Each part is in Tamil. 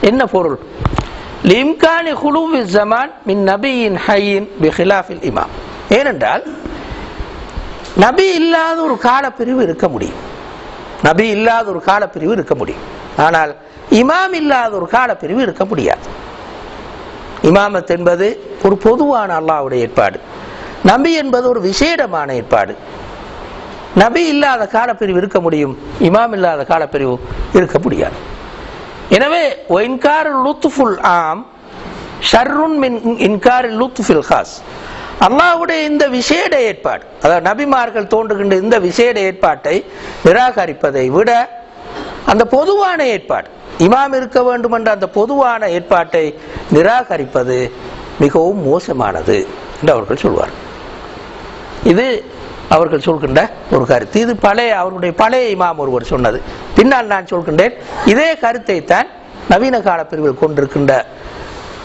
என்ன பொருள்? லிம்கானி குழுவி ஜமான் மின் நபியின் ஹையின் பிஹிலாஃபில் இமாம். ஏனென்றால் நபி இல்லாத ஒரு காலப்பிரிவு இருக்க முடியும். நபி இல்லாத ஒரு காலப்பிரிவு இருக்க முடியும். ஆனால் இமாம் இல்லாத ஒரு காலப்பிரிவு இருக்க முடியாது. இமாமத் என்பது ஒரு பொதுவான அல்லாவுடைய ஏற்பாடு. நபி என்பது ஒரு விசேடமான ஏற்பாடு. நபி இல்லாத காலப்பிரிவு இருக்க முடியும் இமாம் இல்லாத காலப்பிரிவு இருக்க முடியாது. எனவே இன்கார் லுத்ஃபுல் ஆம் ஷர்ருன் மின் இன்கார் லுத்ஃபில் ஹாஸ் அல்லாஹ்வுடைய இந்த விசேட ஏற்பாடு அதாவது நபிமார்கள் தோன்றுகின்ற இந்த விசேட ஏற்பாட்டை நிராகரிப்பதை விட அந்த பொதுவான ஏற்பாடு இமாம் இருக்க வேண்டும் என்ற அந்த பொதுவான ஏற்பாட்டை நிராகரிப்பது மிகவும் மோசமானது என்று அவர்கள் சொல்வார் இது அவர்கள் சொல்கின்ற ஒரு கருத்து. இது பழைய அவருடைய பழைய இமாம் ஒருவர் சொன்னது. பின்னால் நான் சொல்கின்றேன் இதே கருத்தை தான் நவீன கால பிரிவில் கொண்டிருக்கின்ற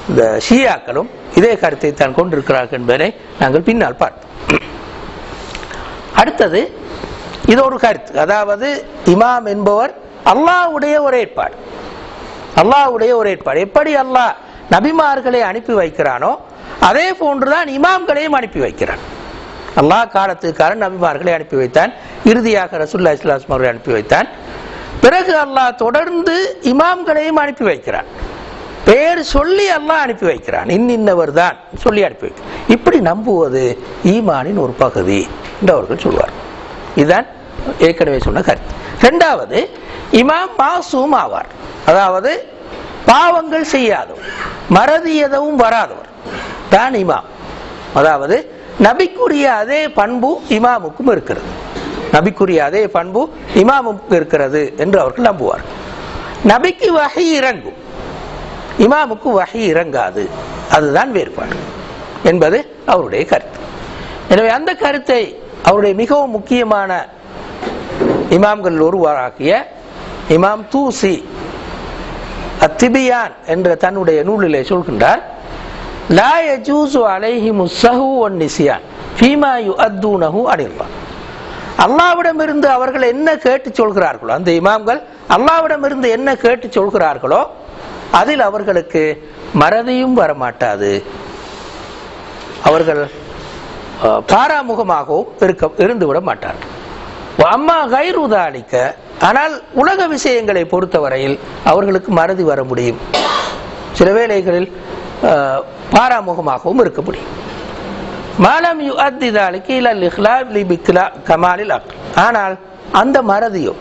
இந்த ஷியாக்களும் இதே கருத்தை தான் கொண்டிருக்கிறார்கள் என்பதை நாங்கள் பின்னால் பார்ப்போம் அடுத்தது இது ஒரு கருத்து. அதாவது இமாம் என்பவர் அல்லாஹ்வுடைய ஒரு ஏற்பாடு. அல்லாஹ்வுடைய ஒரு ஏற்பாடு. எப்படி அல்லாஹ் நபிமார்களை அனுப்பி வைக்கிறானோ அதே போன்றுதான் இமாம்களையும் அனுப்பி வைக்கிறான். அல்லாஹ் காலத்துக்காரன் நபிமார்களை அனுப்பி வைத்தான். இறுதியாக ரசுல்லா இஸ்லாம் அவர்களை அனுப்பி வைத்தான். பிறகு அல்லாஹ் தொடர்ந்து இமாம்களையும் அனுப்பி வைக்கிறான். பெயர் சொல்லி அல்லாஹ் அனுப்பி வைக்கிறான். இன்னின்னவர் தான் சொல்லி அனுப்பி வைக்கிறான். இப்படி நம்புவது ஈமானின் ஒரு பகுதி என்று அவர்கள் சொல்வார். இதுதான் ஏற்கனவே சொன்ன கருத்து. ரெண்டாவது இமாம் மாசூம் ஆவார். அதாவது பாவங்கள் செய்யாதவர். மறதி எதவும் வராதவர். தான் இமாம். அதாவது நபிக்குரிய அதே பண்பு இமாமுக்கும் இருக்கிறது. நபிக்குரிய அதே பண்பு இமாமுக்கும் இருக்கிறது என்று அவர்கள் நம்புவார். நபிக்கு வகை இறங்கும். இமாமுக்கு வகை இறங்காது. அதுதான் வேறுபாடு என்பது அவருடைய கருத்து. எனவே அந்த கருத்தை அவருடைய மிகவும் முக்கியமான இமாம்கள் ஒருவராகிய இமாம் தூசி அத்திபியான் என்ற தன்னுடைய நூலிலே சொல்கின்றார் லா யஜூசு அலைஹி முஸ்ஸஹு ஒன் நிசியான் ஃபீமா யுஅத்தூனஹு அனில்லா அல்லாவிடமிருந்து அவர்கள் என்ன கேட்டு சொல்கிறார்களோ அந்த இமாம்கள் அல்லாவிடமிருந்து என்ன கேட்டு சொல்கிறார்களோ அதில் அவர்களுக்கு மறதியும் வரமாட்டாது. அவர்கள் பாராமுகமாகவும் இருக்க இருந்து விட மாட்டார்கள் அம்மா கைருதாலிக்க ஆனால் உலக விஷயங்களை பொறுத்தவரையில் அவர்களுக்கு மறதி வர முடியும். சில வேளைகளில் பாராமுகமாகவும் இருக்க முடியும். ஆனால் அந்த மறதியோ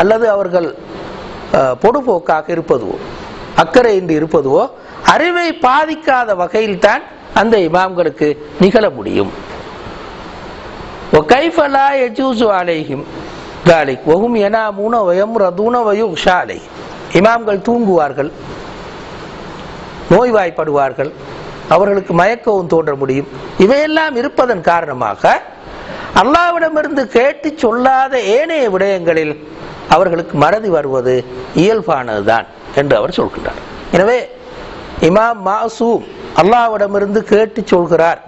அல்லது அவர்கள் பொடுபோக்காக இருப்பதுவோ அக்கறையின்றி இருப்பதுவோ அறிவை பாதிக்காத வகையில் தான் அந்த இமாம்களுக்கு நிகழ முடியும். ஒகைஃபலா எஜூசு அலைஹிம் வயம் ரதூன இமாம்கள் தூங்குவார்கள். நோய்வாய்ப்படுவார்கள். அவர்களுக்கு மயக்கவும் தோன்ற முடியும். இவையெல்லாம் இருப்பதன் காரணமாக அல்லாவிடமிருந்து கேட்டு சொல்லாத ஏனைய விடயங்களில் அவர்களுக்கு மறதி வருவது இயல்பானதுதான் என்று அவர் சொல்கின்றார். எனவே இமாம் மாசூம் அல்லாவிடமிருந்து கேட்டு சொல்கிறார்.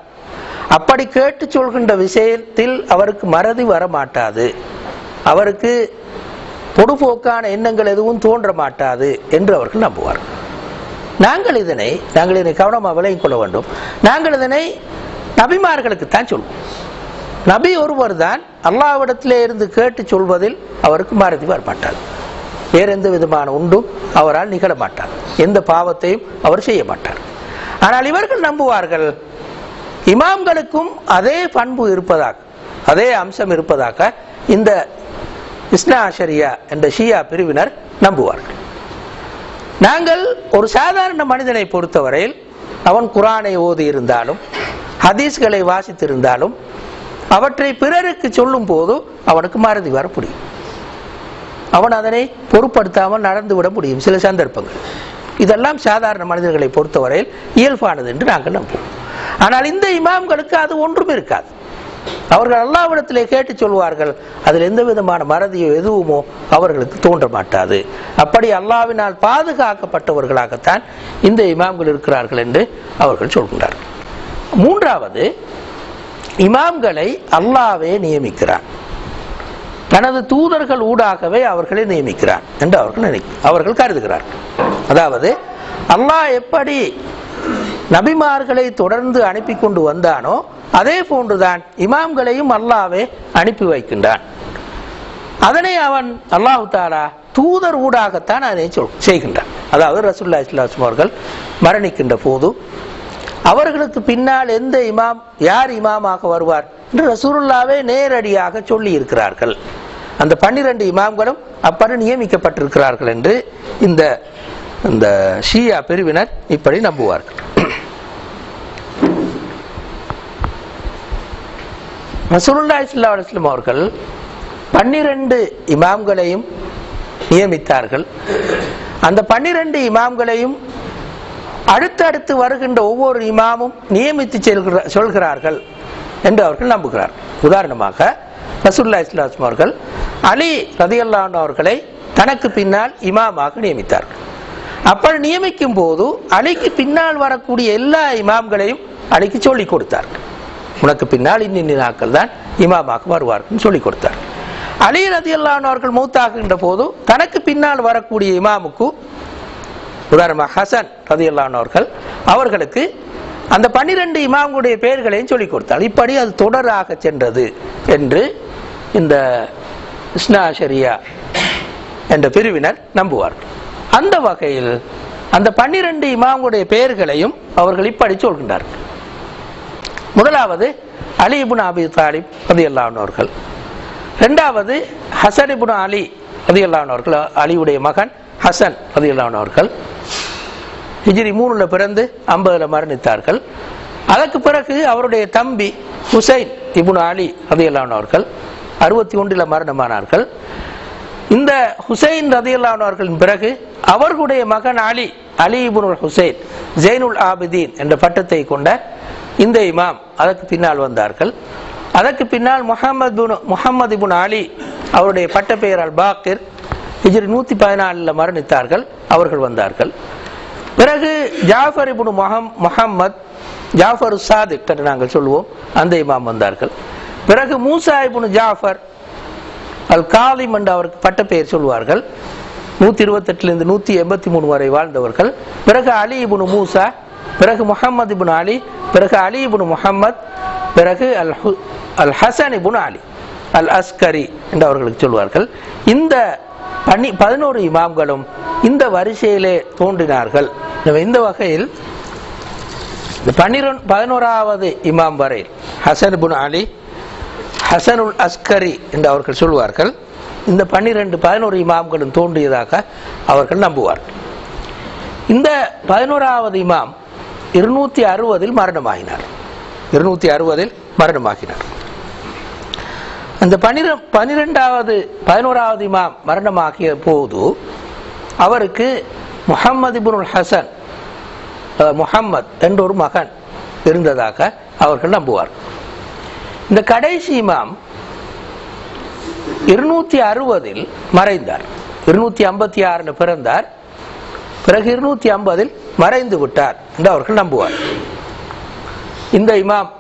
அப்படி கேட்டு சொல்கின்ற விஷயத்தில் அவருக்கு மறதி வர மாட்டாது அவருக்கு பொடுபோக்கான எண்ணங்கள் எதுவும் தோன்ற மாட்டாது என்று அவர்கள் நம்புவார்கள். நாங்கள் இதனை நாங்கள் இதனை கவனமாக விலகிக் கொள்ள வேண்டும். நாங்கள் இதனை நபிமார்களுக்கு தான் சொல்வோம். நபி ஒருவர் தான் அல்லாவிடத்திலே இருந்து கேட்டு சொல்வதில் அவருக்கு மாறுதி வரமாட்டார் வேற எந்த விதமான உண்டும் அவரால் நிகழ மாட்டார். எந்த பாவத்தையும் அவர் செய்ய மாட்டார். ஆனால் இவர்கள் நம்புவார்கள் இமாம்களுக்கும் அதே பண்பு இருப்பதாக அதே அம்சம் இருப்பதாக இந்த இஸ்னா ஷரியா என்ற ஷியா பிரிவினர் நம்புவார்கள். நாங்கள் ஒரு சாதாரண மனிதனை பொறுத்தவரையில் அவன் குரானை ஓதி இருந்தாலும் ஹதீஸ்களை வாசித்திருந்தாலும் அவற்றை பிறருக்கு சொல்லும் போது அவனுக்கு மறதி வர முடியும். அவன் அதனை பொருட்படுத்தாமல் நடந்து விட முடியும் சில சந்தர்ப்பங்கள். இதெல்லாம் சாதாரண மனிதர்களை பொறுத்தவரையில் இயல்பானது என்று நாங்கள் நம்புவோம். ஆனால் இந்த இமாம்களுக்கு அது ஒன்றும் இருக்காது. அவர்கள் அல்லாவிடத்திலே கேட்டு சொல்வார்கள் அதில் எந்த விதமான மறதியோ எதுவுமோ அவர்களுக்கு தோன்ற மாட்டாது. அப்படி அல்லாவினால் பாதுகாக்கப்பட்டவர்களாகத்தான் இந்த இமாம்கள் இருக்கிறார்கள் என்று அவர்கள் சொல்கின்றார்கள். மூன்றாவது இமாம்களை அல்லாவே நியமிக்கிறான். தனது தூதர்கள் ஊடாகவே அவர்களை நியமிக்கிறான் என்று அவர்கள் நினை அவர்கள் கருதுகிறார்கள். அதாவது அல்லாஹ் எப்படி நபிமார்களை தொடர்ந்து அனுப்பி கொண்டு வந்தானோ அதே போன்றுதான் இமாம்களையும் அல்லாவே அனுப்பி வைக்கின்றான். அதனை அவன் அல்லாஹு தாலா தூதர் ஊடாகத்தான் அதனை சொல் செய்கின்றான். அதாவது ரசூல்லா இஸ்லாம் அவர்கள் மரணிக்கின்ற போது அவர்களுக்கு பின்னால் எந்த இமாம் யார் இமாமாக வருவார் என்று ரசூருல்லாவே நேரடியாக சொல்லி இருக்கிறார்கள் அந்த பன்னிரண்டு இமாம்களும் அப்படி நியமிக்கப்பட்டிருக்கிறார்கள் என்று இந்த இந்த ஷியா பிரிவினர் இப்படி நம்புவார்கள். மசூருல்லா இஸ்லா அலுவலம் அவர்கள் பன்னிரண்டு இமாம்களையும் நியமித்தார்கள். அந்த பன்னிரண்டு இமாம்களையும் அடுத்தடுத்து வருகின்ற ஒவ்வொரு இமாமும் நியமித்து செல்கிற- சொல்கிறார்கள் என்று அவர்கள் நம்புகிறார். உதாரணமாக ரசூல்லா இஸ்லாம் அவர்கள் அலி ரதியல்லான் அவர்களை தனக்கு பின்னால் இமாமாக நியமித்தார்கள். அப்படி நியமிக்கும் போது அலிக்கு பின்னால் வரக்கூடிய எல்லா இமாம்களையும் அலிக்கு சொல்லிக் கொடுத்தார்கள் உனக்கு பின்னால் இன்னின் நாட்கள் தான் இமாமாக வருவார்கள் சொல்லிக் கொடுத்தார். அலி ரதியல்லானவர்கள் அவர்கள் மூத்தாகுகின்ற போது தனக்கு பின்னால் வரக்கூடிய இமாமுக்கு உதாரணமாக ஹசன் ரதியல்லானவர்கள் அவர்களுக்கு அந்த பன்னிரெண்டு இமாம்களுடைய பெயர்களையும் சொல்லிக் கொடுத்தார். இப்படி அது தொடராக சென்றது என்று இந்த இஸ்னா ஷரியா என்ற பிரிவினர் நம்புவார்கள். அந்த வகையில் அந்த பன்னிரண்டு இமாமுடைய பெயர்களையும் அவர்கள் இப்படி சொல்கின்றார்கள் முதலாவது அலி இப்னு அபி தாலிப் அது அவர்கள். ரெண்டாவது ஹசன் இப்னு அலி அது அவர்கள் அலியுடைய மகன் ஹசன் அது அவர்கள். ஹிஜிரி மூணுல பிறந்து ஐம்பதுல மரணித்தார்கள். அதற்கு பிறகு அவருடைய தம்பி ஹுசைன் இபுன் அலி அது அவர்கள் அறுபத்தி ஒன்றில் மரணமானார்கள். இந்த ஹுசைன் ரதியல்லான் அவர்களின் பிறகு அவர்களுடைய மகன் அலி அலி இபுனுல் ஹுசைன் ஜெயினுல் ஆபிதீன் என்ற பட்டத்தை கொண்ட இந்த இமாம் அதற்கு பின்னால் வந்தார்கள். அதற்கு பின்னால் முகமது முகமது இபுன் அலி அவருடைய பட்டப்பெயரால் அல் பாக்கிர். ஹிஜ்ரி நூற்றி பதினாலில் மரணித்தார்கள் அவர்கள் வந்தார்கள். பிறகு ஜாஃபர் இபுன் முஹம் முகம்மத் ஜாஃபர் சாதிக் என்று நாங்கள் சொல்லுவோம் அந்த இமாம் வந்தார்கள். பிறகு மூசா இபுன் ஜாஃபர் அல் காலிம் என்று அவருக்கு பட்டப்பெயர் சொல்வார்கள். நூத்தி இருபத்தெட்டுலேருந்து நூத்தி எண்பத்தி மூணு வரை வாழ்ந்தவர்கள். பிறகு அலி இப்னு மூசா பிறகு முஹம்மது இபுன் அலி பிறகு அலி இபுன் முஹம்மத் பிறகு அல் ஹு- அல் ஹசன் இபுன் அலி அல் அஸ்கரி என்று அவர்களுக்கு சொல்வார்கள். இந்த பனி பதினோரு இமாம்களும் இந்த வரிசையிலே தோன்றினார்கள். இந்த வகையில் இந்த பதினோராவது இமாம் வரை ஹசன் இபுன் அலி ஹசனுல் அஸ்கரி என்று அவர்கள் சொல்வார்கள் இந்த பன்னிரெண்டு பதினோரு இமாம்களும் தோன்றியதாக அவர்கள் நம்புவார்கள். இந்த பதினோராவது இமாம் இருநூத்தி அறுபதில் மரணமாகினார். இருநூத்தி அறுபதில் மரணமாகினார். அந்த பனிர பனிரெண்டாவது பதினோராவது இமாம் மரணமாகிய போது அவருக்கு முகம்மது இபுனுல் ஹசன் முகம்மத் என்றொரு மகன் இருந்ததாக அவர்கள் நம்புவார்கள். இந்த கடைசி இமாம் இருநூத்தி அறுபதில் மறைந்தார். இருநூத்தி ஐம்பத்தி ஆறுல பிறந்தார். பிறகு இருநூத்தி ஐம்பதில் மறைந்து விட்டார் என்று அவர்கள் நம்புவார் இந்த இமாம்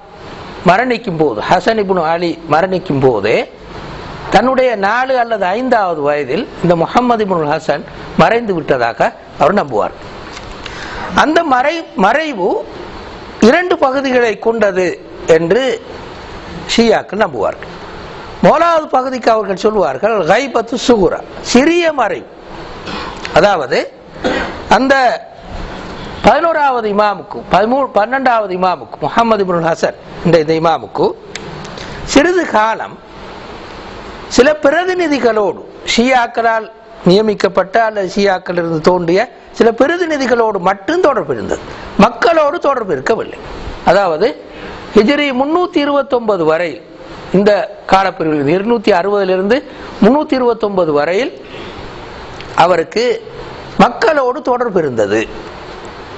மரணிக்கும் போது ஹசன் இபுன் அலி மரணிக்கும் போதே தன்னுடைய நாலு அல்லது ஐந்தாவது வயதில் இந்த முகமது இபுன் ஹசன் மறைந்து விட்டதாக அவர் நம்புவார். அந்த மறை மறைவு இரண்டு பகுதிகளை கொண்டது என்று ஷியாக்கள் நம்புவார்கள் முதலாவது பகுதிக்கு அவர்கள் சொல்வார்கள் கைபத்து சுகுரா. சிறிய மறைவு அதாவது அந்த பதினோராவது இமாமுக்கு பதிமூணு பன்னெண்டாவது இமாமுக்கு முகமது இப்னுல் ஹசன் இந்த இந்த இமாமுக்கு சிறிது காலம் சில பிரதிநிதிகளோடு ஷியாக்களால் நியமிக்கப்பட்ட அல்லது ஷியாக்கள் இருந்து தோன்றிய சில பிரதிநிதிகளோடு மட்டும் தொடர்பு இருந்தது மக்களோடு தொடர்பு இருக்கவில்லை அதாவது ஹிஜ்ரி முன்னூத்தி இருபத்தொன்பது வரை இந்த காலப்பிரிவில் இருநூத்தி அறுபதிலிருந்து முன்னூத்தி இருபத்தொன்பது வரையில் அவருக்கு மக்களோடு தொடர்பு இருந்தது.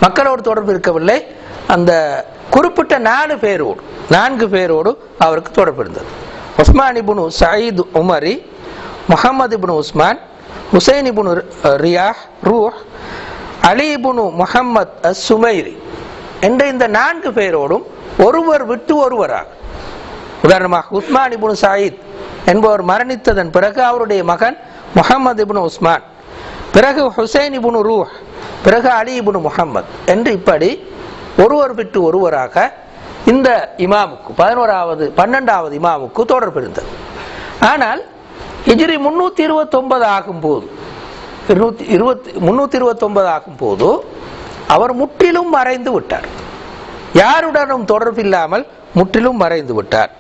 மக்களோடு தொடர்பு இருக்கவில்லை. அந்த குறிப்பிட்ட நாலு பேரோடு நான்கு பேரோடு அவருக்கு தொடர்பு இருந்தது. உஸ்மான் இபுனு சயீத் உமரி முகமது இபுனு உஸ்மான் ஹுசைன் இபுனு ரியா ரூஹ் அலி இபுனு முகமது அஸ் சுமைரி என்ற இந்த நான்கு பேரோடும் ஒருவர் விட்டு ஒருவராக. உதாரணமாக உஸ்மான் இபுன் சாயித் என்பவர் மரணித்ததன் பிறகு அவருடைய மகன் முகமது இபுன் உஸ்மான் பிறகு ஹுசைன் இபுனு ரூ பிறகு அலி இபுனு முஹம்மத் என்று இப்படி ஒருவர் விட்டு ஒருவராக இந்த இமாமுக்கு பதினோராவது பன்னெண்டாவது இமாமுக்கு தொடர்பு இருந்தது. ஆனால் ஹிஜ்ரி முன்னூத்தி இருபத்தி ஒன்பது ஆகும் போது இருநூத்தி இருபத்தி முன்னூத்தி இருபத்தி ஒன்பது ஆகும் போது அவர் முற்றிலும் மறைந்து விட்டார். யாருடனும் தொடர்பில்லாமல் முற்றிலும் மறைந்து விட்டார்.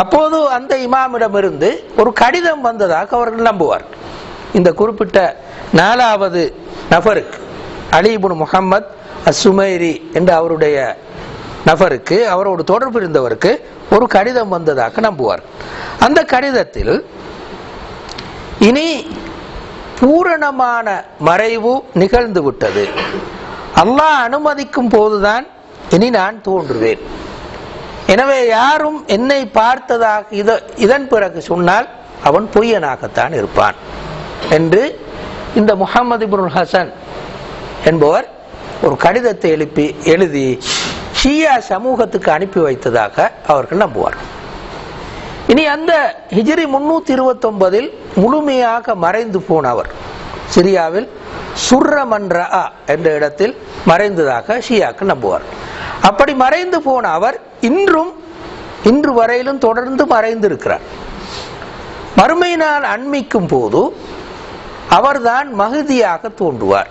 அப்போது அந்த இமாமிடமிருந்து ஒரு கடிதம் வந்ததாக அவர்கள் நம்புவார். இந்த குறிப்பிட்ட நாலாவது நபருக்கு அலிபுன் முகமது அசுமைரி என்ற அவருடைய நபருக்கு அவரோடு தொடர்பு இருந்தவருக்கு ஒரு கடிதம் வந்ததாக நம்புவார். அந்த கடிதத்தில் இனி பூரணமான மறைவு நிகழ்ந்து விட்டது. அல்லாஹ் அனுமதிக்கும் போதுதான் இனி நான் தோன்றுவேன். எனவே யாரும் என்னை பார்த்ததாக இதன் பிறகு சொன்னால் அவன் பொய்யனாகத்தான் இருப்பான். என்று இந்த முகமது இப்னுல் ஹசன் என்பவர் ஒரு கடிதத்தை எழுப்பி எழுதி ஷியா சமூகத்துக்கு அனுப்பி வைத்ததாக அவர்கள் நம்புவார். இனி அந்த ஹிஜ்ரி முன்னூத்தி இருபத்தி ஒன்பதில் முழுமையாக மறைந்து போனவர் சிரியாவில் சுர்ரமன்ற என்ற இடத்தில் மறைந்ததாக ஷியாக்கள் நம்புவார் அப்படி மறைந்து போன அவர் இன்றும் இன்று வரையிலும் தொடர்ந்து மறைந்திருக்கிறார். மறுமை நாள் அண்மிக்கும் போது அவர்தான் மகுதியாக தோன்றுவார்.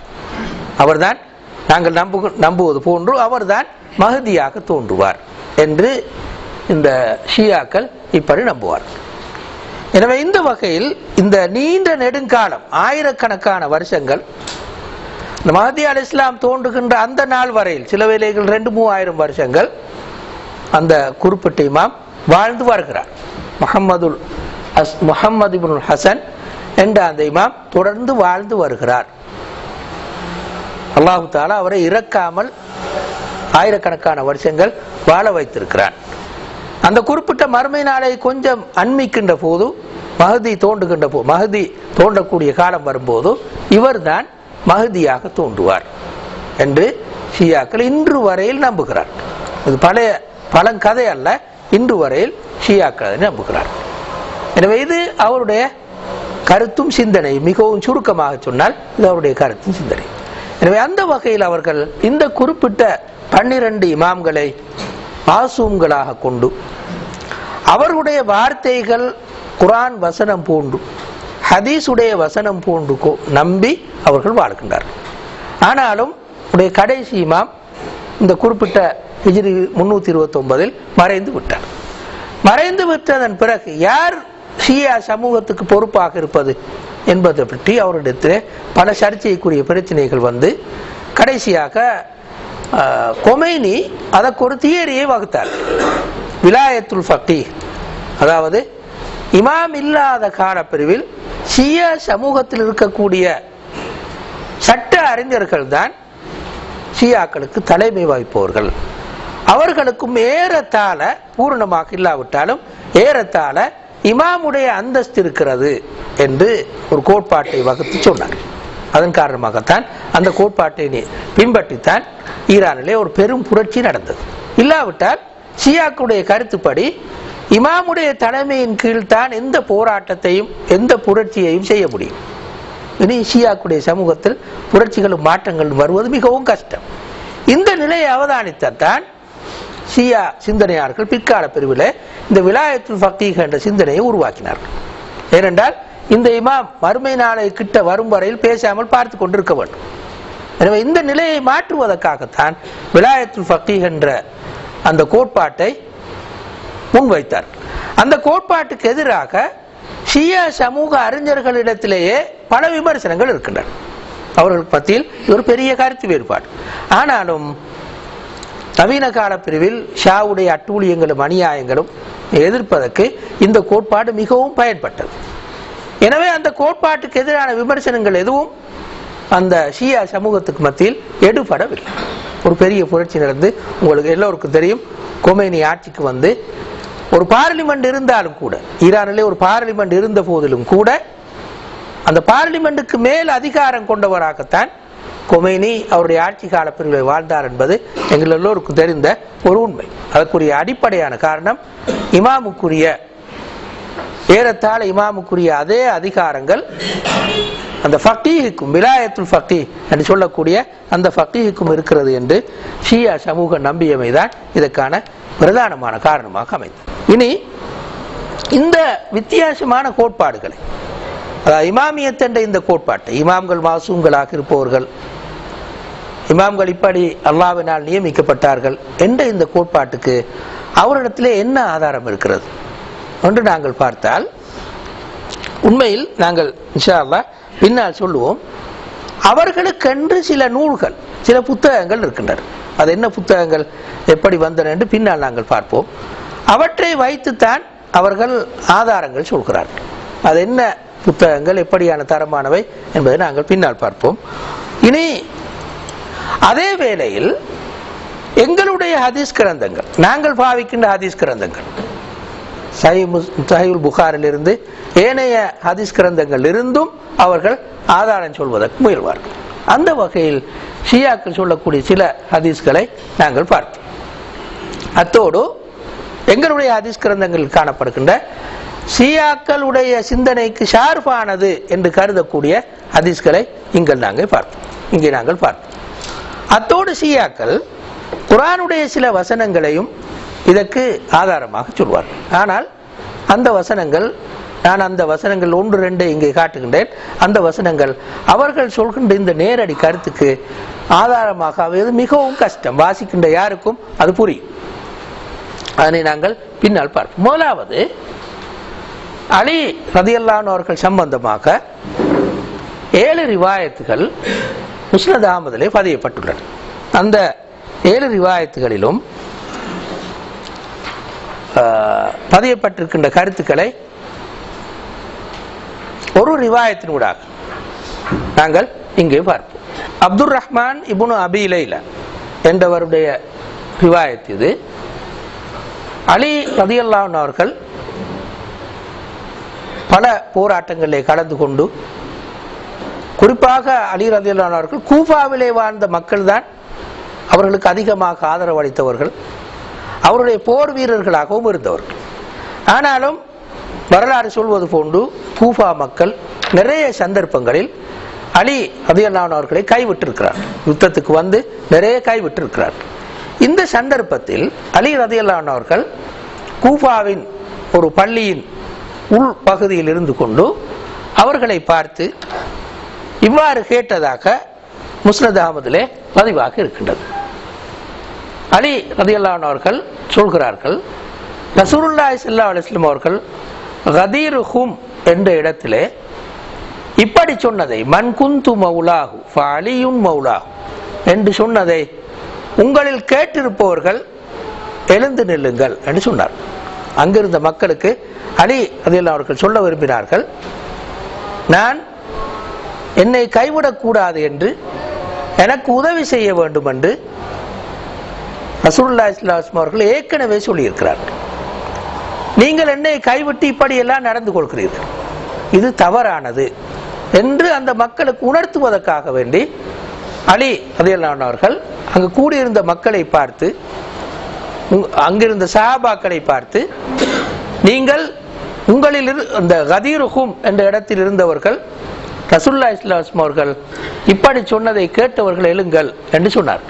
அவர்தான் நாங்கள் நம்பு நம்புவது போன்று அவர்தான் மகுதியாக தோன்றுவார் என்று இந்த ஷியாக்கள் இப்படி நம்புவார். எனவே இந்த வகையில் இந்த நீண்ட நெடுங்காலம் ஆயிரக்கணக்கான வருஷங்கள் இந்த மஹதி அலி இஸ்லாம் தோன்றுகின்ற அந்த நாள் வரையில் சில வேலைகள் ரெண்டு மூவாயிரம் வருஷங்கள் அந்த குறிப்பிட்ட இமாம் வாழ்ந்து வருகிறார். முகமதுல் அஸ் முகமது இபுல் ஹசன் என்ற அந்த இமாம் தொடர்ந்து வாழ்ந்து வருகிறார். அல்லாஹு தாலா அவரை இறக்காமல் ஆயிரக்கணக்கான வருஷங்கள் வாழ வைத்திருக்கிறான் அந்த குறிப்பிட்ட மறுமை நாளை கொஞ்சம் அண்மிக்கின்ற போது மகதி தோன்றுகின்ற போ மகதி தோன்றக்கூடிய காலம் வரும்போது இவர்தான் மகதியாக தோன்றுவார் என்று ஷியாக்கள் இன்று வரையில் நம்புகிறார். இது பழைய பழங்கதை அல்ல இன்று வரையில் ஷியாக்கள் நம்புகிறார். எனவே இது அவருடைய கருத்தும் சிந்தனை மிகவும் சுருக்கமாக சொன்னால் இது அவருடைய கருத்தும் சிந்தனை. எனவே அந்த வகையில் அவர்கள் இந்த குறிப்பிட்ட பன்னிரண்டு இமாம்களை மாசூம்களாக கொண்டு அவர்களுடைய வார்த்தைகள் குரான் வசனம் போன்று ஹதீஸுடைய வசனம் போன்றுக்கோ நம்பி அவர்கள் வாழ்கின்றார்கள் ஆனாலும் உடைய கடைசி இமாம் இந்த குறிப்பிட்ட ஹிஜ்ரி முன்னூத்தி இருபத்தி ஒன்பதில் மறைந்து விட்டார். மறைந்து விட்டதன் பிறகு யார் ஷியா சமூகத்துக்கு பொறுப்பாக இருப்பது என்பதை பற்றி அவரிடத்தில் பல சர்ச்சைக்குரிய பிரச்சனைகள் வந்து கடைசியாக கொமைனி அதற்கு ஒரு தியரியை வகுத்தார். விலாயத்துல் ஃபக்கீ அதாவது இமாம் இல்லாத காலப்பிரிவில் ஷியா சமூகத்தில் இருக்கக்கூடிய சட்ட அறிஞர்கள் தான் ஷியாக்களுக்கு தலைமை வகிப்பவர்கள். அவர்களுக்கும் ஏறத்தாழ பூரணமாக இல்லாவிட்டாலும் ஏறத்தாழ இமாமுடைய அந்தஸ்து இருக்கிறது என்று ஒரு கோட்பாட்டை வகுத்து சொன்னார். அதன் காரணமாகத்தான் அந்த கோட்பாட்டை பின்பற்றித்தான் ஈரானிலே ஒரு பெரும் புரட்சி நடந்தது. இல்லாவிட்டால் ஷியாக்களுடைய கருத்துப்படி இமாமுடைய தலைமையின் கீழ் தான் எந்த போராட்டத்தையும் எந்த புரட்சியையும் செய்ய முடியும். இனி ஷியாக்குடைய சமூகத்தில் புரட்சிகளும் மாற்றங்களும் வருவது மிகவும் கஷ்டம். இந்த நிலையை அவதானித்தான் ஷியா சிந்தனையாளர்கள் பிற்கால பிரிவில் இந்த விலாயத்துல் ஃபக்கீக என்ற சிந்தனையை உருவாக்கினார்கள். ஏனென்றால் இந்த இமாம் மறுமை நாளை கிட்ட வரும் வரையில் பேசாமல் பார்த்து கொண்டிருக்க வேண்டும். எனவே இந்த நிலையை மாற்றுவதற்காகத்தான் விலாயத்துல் ஃபக்கீக் என்ற அந்த கோட்பாட்டை முன்வைத்தார் அந்த கோட்பாட்டுக்கு எதிராக ஷியா சமூக அறிஞர்களிடத்திலேயே பல விமர்சனங்கள் இருக்கின்றன. அவர்களுக்கு மத்தியில் ஒரு பெரிய கருத்து வேறுபாடு. ஆனாலும் நவீன கால பிரிவில் ஷாவுடைய அட்டூழியங்களும் அநியாயங்களும் எதிர்ப்பதற்கு இந்த கோட்பாடு மிகவும் பயன்பட்டது. எனவே அந்த கோட்பாட்டுக்கு எதிரான விமர்சனங்கள் எதுவும் அந்த ஷியா சமூகத்துக்கு மத்தியில் எடுபடவில்லை. ஒரு பெரிய புரட்சி நடந்து உங்களுக்கு எல்லோருக்கும் தெரியும் கொமேனி ஆட்சிக்கு வந்து ஒரு பார்லிமெண்ட் இருந்தாலும் கூட ஈரானிலே ஒரு பார்லிமெண்ட் இருந்த போதிலும் கூட அந்த பார்லிமெண்ட்டுக்கு மேல் அதிகாரம் கொண்டவராகத்தான் கொமேனி அவருடைய ஆட்சி கால பிரிவில் வாழ்ந்தார் என்பது எங்கள் எல்லோருக்கும் தெரிந்த ஒரு உண்மை. அதற்குரிய அடிப்படையான காரணம் இமாமுக்குரிய ஏறத்தாழ இமாமுக்குரிய அதே அதிகாரங்கள் அந்த ஃபக்கீஹுக்கும் விலாயத்துல் ஃபக்கீ என்று சொல்லக்கூடிய அந்த ஃபக்கீஹுக்கும் இருக்கிறது என்று ஷியா சமூக நம்பியமைதான் இதற்கான பிரதானமான காரணமாக அமைந்தது. இனி இந்த வித்தியாசமான கோட்பாடுகளை அதாவது இமாமியத் என்ற இந்த கோட்பாட்டை இமாம்கள் மாசூம்களாக இருப்பவர்கள் இமாம்கள் இப்படி அல்லாவினால் நியமிக்கப்பட்டார்கள் என்ற இந்த கோட்பாட்டுக்கு அவரிடத்திலே என்ன ஆதாரம் இருக்கிறது? என்று நாங்கள் பார்த்தால் உண்மையில் நாங்கள் இன்ஷா பின்னால் சொல்லுவோம் அவர்களுக்கென்று சில நூல்கள் சில புத்தகங்கள் இருக்கின்றன. அது என்ன புத்தகங்கள் எப்படி வந்தன என்று பின்னால் நாங்கள் பார்ப்போம். அவற்றை வைத்துத்தான் அவர்கள் ஆதாரங்கள் சொல்கிறார்கள். அது என்ன புத்தகங்கள் எப்படியான தரமானவை என்பதை நாங்கள் பின்னால் பார்ப்போம். இனி அதே வேளையில் எங்களுடைய ஹதீஸ் கிரந்தங்கள் நாங்கள் பாவிக்கின்ற ஹதீஸ் கிரந்தங்கள் சஹில் புகாரிலிருந்து ஏனைய ஹதீஸ் கிரந்தங்கள் இருந்தும் அவர்கள் ஆதாரம் சொல்வதற்கு முயல்வார்கள். அந்த வகையில் ஷியாக்கள் சொல்லக்கூடிய சில ஹதீஸ்களை நாங்கள் பார்த்தோம். அத்தோடு எங்களுடைய ஹதீஸ் கிரந்தங்களில் காணப்படுகின்ற ஷியாக்களுடைய சிந்தனைக்கு ஷார்பானது என்று கருதக்கூடிய ஹதீஸ்களை இங்கே நாங்கள் பார்த்தோம். இங்கே நாங்கள் பார்த்தோம். அத்தோடு ஷியாக்கள் குரானுடைய சில வசனங்களையும் இதற்கு ஆதாரமாக சொல்வார்கள் ஆனால் அந்த வசனங்கள் நான் அந்த வசனங்கள் ஒன்று ரெண்டு இங்கே காட்டுகின்றேன். அந்த வசனங்கள் அவர்கள் சொல்கின்ற இந்த நேரடி கருத்துக்கு ஆதாரமாக அமைவது மிகவும் கஷ்டம். வாசிக்கின்ற யாருக்கும் அது புரியும். அதனை நாங்கள் பின்னால் பார்ப்போம். முதலாவது அலி ரதியல்லான் அவர்கள் சம்பந்தமாக ஏழு ரிவாயத்துகள் முஸ்னத் அகமதிலே பதியப்பட்டுள்ளன. அந்த ஏழு ரிவாயத்துகளிலும் பதியப்பட்டிருக்கின்ற கருத்துக்களை ஒரு ரிவாயத்தினூடாக நாங்கள் இங்கே பார்ப்போம். அப்துல் ரஹ்மான் இபுனு அபிலைல என்றவருடைய ரிவாயத் இது. அலி ரதியல்லான் அவர்கள் பல போராட்டங்களில் கலந்து கொண்டு குறிப்பாக அலி ரதியல்லான் அவர்கள் கூஃபாவிலே வாழ்ந்த மக்கள் தான் அவர்களுக்கு அதிகமாக ஆதரவு அளித்தவர்கள். அவருடைய போர் வீரர்களாகவும் இருந்தவர்கள். ஆனாலும் வரலாறு சொல்வது போன்று கூஃபா மக்கள் நிறைய சந்தர்ப்பங்களில் அலி ரதியல்லான் அவர்களை கைவிட்டிருக்கிறார். யுத்தத்துக்கு வந்து நிறைய கைவிட்டிருக்கிறார். இந்த சந்தர்ப்பத்தில் அலி ரதியல்லான் அவர்கள் கூஃபாவின் ஒரு பள்ளியின் உள் பகுதியில் இருந்து கொண்டு அவர்களை பார்த்து இவ்வாறு கேட்டதாக முஸ்னத் அகமதிலே பதிவாக இருக்கின்றது. அலி ரதியல்லான் அவர்கள் சொல்கிறார்கள் ரசூலுல்லாஹி சல்லா அலைஹி அவர்கள் கதீர் ஹும் என்ற இடத்திலே இப்படி சொன்னதை மன் குந்து மௌலாகு அலியும் மௌலாகு என்று சொன்னதை உங்களில் கேட்டிருப்பவர்கள் எழுந்து நில்லுங்கள் என்று சொன்னார். அங்கிருந்த மக்களுக்கு அலி ரதியல்லான் அவர்கள் சொல்ல விரும்பினார்கள் நான் என்னை கைவிடக்கூடாது என்று எனக்கு உதவி செய்ய வேண்டும் என்று ரசூல்லா இஸ்லாம் அவர்கள் ஏற்கனவே சொல்லியிருக்கிறார்கள். நீங்கள் என்னை கைவிட்டு இப்படியெல்லாம் நடந்து கொள்கிறீர்கள். இது தவறானது என்று அந்த மக்களுக்கு உணர்த்துவதற்காக வேண்டி அலி அதியல்லான் அவர்கள் அங்கு கூடியிருந்த மக்களை பார்த்து அங்கிருந்த சஹாபாக்களை பார்த்து நீங்கள் உங்களில் இரு- அந்த கதீருஹும் என்ற இடத்தில் இருந்தவர்கள் ரசுல்லா இஸ்லாம் அவர்கள் இப்படி சொன்னதை கேட்டவர்கள் எழுங்கள் என்று சொன்னார்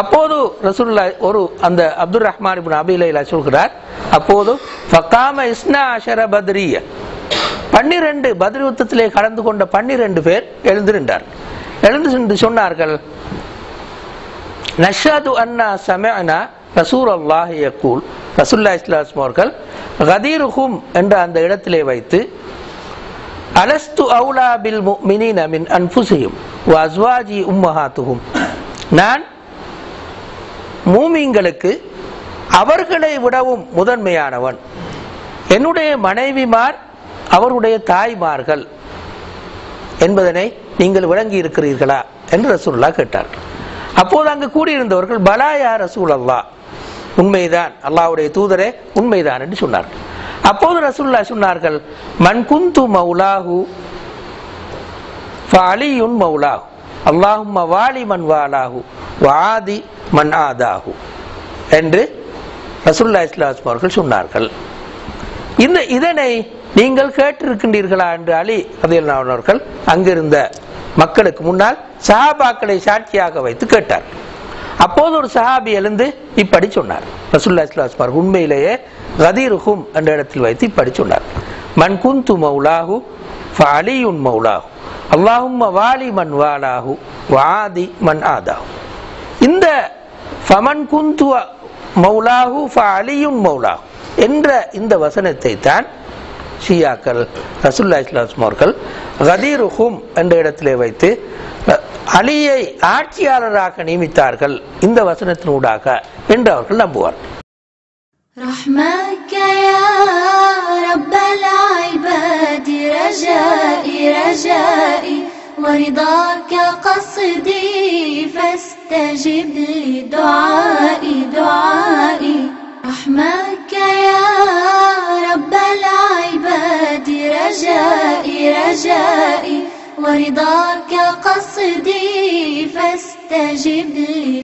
அப்போது ரசூல்லா ஒரு அந்த அப்துல் ரஹ்மான் இப்னு சொல்கிறார் அப்போது ஃபகாம இஸ்னா அஷர பத்ரிய. பன்னிரண்டு பத்ர் யுத்தத்திலே கலந்து கொண்ட பன்னிரண்டு பேர் எழுந்து நின்றார் எழுந்து சென்று சொன்னார்கள் நஷாது அண்ணா சமனா ரசூல் அல்லாஹ் யக்கூல் ரசூல்லா இஸ்லாம் அவர்கள் கதீருஹும் என்ற அந்த இடத்திலே வைத்து அலஸ்து அவுலா பில் மினின் அமின் அன்ஃபுஸிஹிம் அஸ்வாஜி உம்மஹாத்துகும் நான் மூமிங்களுக்கு அவர்களை விடவும் முதன்மையானவன். என்னுடைய மனைவிமார் அவருடைய தாய்மார்கள் என்பதனை நீங்கள் விளங்கி இருக்கிறீர்களா என்று ரசூல்லா கேட்டார். அப்போது அங்கு கூடியிருந்தவர்கள் பலாயா ரசூல் அல்லா உண்மைதான் அல்லாவுடைய தூதரே உண்மைதான் என்று சொன்னார்கள் அப்போது ரசூல்லா சொன்னார்கள் மன் குந்து மௌலாஹு ஃபஅலியுன் மௌலாஹு. அல்லாஹும் வாலி மண் வாலாகு வாதி மன் ஆதாஹு என்று ரசுல்லா இஸ்லாம் அவர்கள் சொன்னார்கள். இந்த இதனை நீங்கள் கேட்டிருக்கின்றீர்களா என்று அலி ரதியல்லாஹு அவர்கள் அங்கிருந்த மக்களுக்கு முன்னால் சஹாபாக்களை சாட்சியாக வைத்து கேட்டார். அப்போது ஒரு சஹாபி எழுந்து இப்படி சொன்னார். ரசூல்லா இஸ்லாஸ்மார் உண்மையிலேயே கதீருஹும் என்ற இடத்தில் வைத்து இப்படி சொன்னார். மன் குந்து மௌலாகு அலியுன் மௌலாஹு. அல்லாஹும் வாலி மண் வாலாஹு வாதி மன் ஆதாஹு. இந்த ஃபமன் குந்து மௌலாஹு ஃபஅலியுன் மௌலாஹு என்ற இந்த வசனத்தை தான் ஷியாக்கள் ரசுல்லா இஸ்லாம் அவர்கள் கதீருஹும் என்ற இடத்திலே வைத்து அலியை ஆட்சியாளராக நியமித்தார்கள் இந்த வசனத்தினூடாக என்று அவர்கள் நம்புவார் رجائي ورضاك قصدي فاستجب لدعائي دعائي. رحمك يا رب العباد رجائي رجائي. ورضاك قصدي فاستجب لي